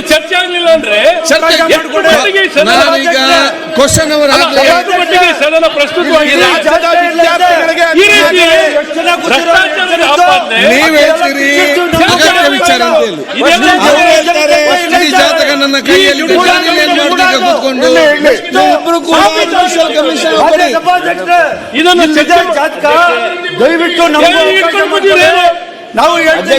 ಇದು ಚರ್ಚೆ ಆಗ್ಲಿಲ್ಲ ಅಂದ್ರೆ ನಾನೀಗ ಕ್ವಶನ್ ಅವರ ಸದನ ಪ್ರಸ್ತುತವಾಗಿದೆ ನೀವ್ ಹೇಳ್ತೀರಿ ಅಗತ್ಯ ವಿಚಾರ ಅಂತ ಹೇಳಿ. ಜಾತಕ ನನ್ನ ಕೈಯಲ್ಲಿ ಕೂತ್ಕೊಂಡು. ಕಮಿಷನ್ ಇದನ್ನು ಚರ್ಚೆ ದಯವಿಟ್ಟು? ನಾವು ಹೇಳ್ತೀವಿ.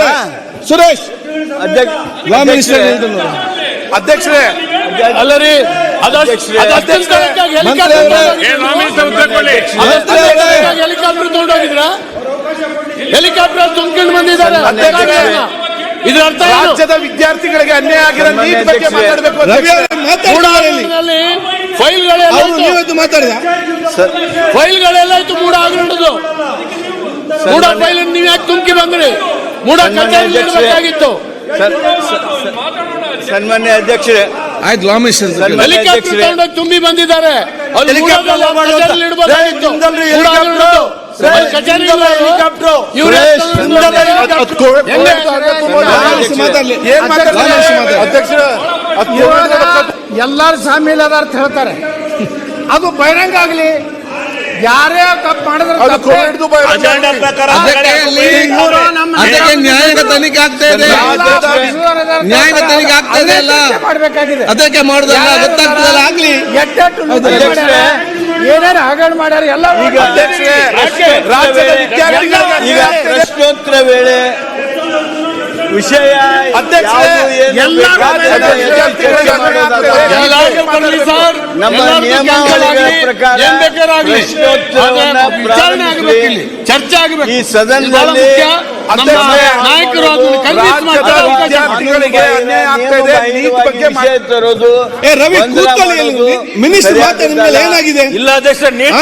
ಲಾ ಸುರೇಶ್ ಅಧ್ಯಕ್ಷರೇ, ಅಧ್ಯಕ್ಷರೇ. ಅಲ್ಲ ರೀ ಅದಷ್ಟು ಅಧ್ಯಕ್ಷರೇ. ಅದಷ್ಟು ಮಂತ್ರಿ ಅವರೇ ಹೆಲಿಕಾಪ್ಟರ್ ತಗೊಂಡೋಗಿದ್ರ? ಹೆಲಿಕಾಪ್ಟರ್ ತುಂಬ್ಕೊಂಡು ಬಂದಿದ್ದಾರೆ. ಇದರ ಅರ್ಥ ರಾಜ್ಯದ ವಿದ್ಯಾರ್ಥಿಗಳಿಗೆ ಅನ್ಯಾಯ ಆಗಿರೋ ನೀರು ಬಗ್ಗೆ ಮಾತಾಡಬೇಕು ಫೈಲ್ಗಳೆಲ್ಲ ಫೈಲ್ಗಳೆಲ್ಲ ಇತ್ತು ಮೂಡ ಆಗಿರೋದು ಮೂಡ ಫೈಲ್ ನೀವ್ ಯಾಕೆ ತುಂಬ್ಕಿ ಬಂದ್ರಿ? ಮೂಡ ಕಚೇರಿಯಾಗಿತ್ತು ಸನ್ಮಾನ್ಯ ಅಧ್ಯಕ್ಷರೇ. ಆಯ್ತು ಲಾ ಮಿನಿಸ್ಟರ್ ಸನ್ಮಾನ್ಯ ಹೆಲಿಕಾಪ್ಟರ್ ತುಂಬಿ ಬಂದಿದ್ದಾರೆ. ಎಲ್ಲಾರು ಸಾಮೀಲ್ ಅದಾರ ಅಂತ ಹೇಳ್ತಾರೆ. ಅದು ಬಹಿರಂಗ ಆಗ್ಲಿ. ಯಾರೇ ತಪ್ಪು ಮಾಡಿದ್ರು. ಅದಕ್ಕೆ ನ್ಯಾಯಾಂಗ ತನಿಖೆ ಆಗ್ತಾ ಇದೆ. ನ್ಯಾಯಾಂಗ ತನಿಖೆ ಆಗ್ತಾ ಇದೆ ಅಲ್ಲ? ಅದಕ್ಕೆ ಮಾಡ್ಬೇಕಾಗಿದೆ. ಅದಕ್ಕೆ ಮಾಡುದಲ್ಲ ಗೊತ್ತಾಗ್ತದಲ್ಲ ಆಗ್ಲಿ. ಏನೇನು ಹಗರಣ ಮಾಡ್ಯಾರ ಎಲ್ಲ ಈಗ ರಾಜ್ಯದ ಪ್ರಶ್ನೋತ್ತರ ವೇಳೆ ವಿಷಯ. ನಮ್ಮ ನಿಯಮಗಳ ನಿಯಮಾವಳಿಗಳ ಪ್ರಕಾರ. ಚರ್ಚೆ ಆಗಬೇಕು. ಈ ಸದನದಲ್ಲಿ ನಾಯಕರು ತರೋದು ಏ ರವಿ ಮಿನಿಸ್ಟರ್ ಏನಾಗಿದೆ? ಇಲ್ಲ ಅಧ್ಯಕ್ಷ ನೀಟ್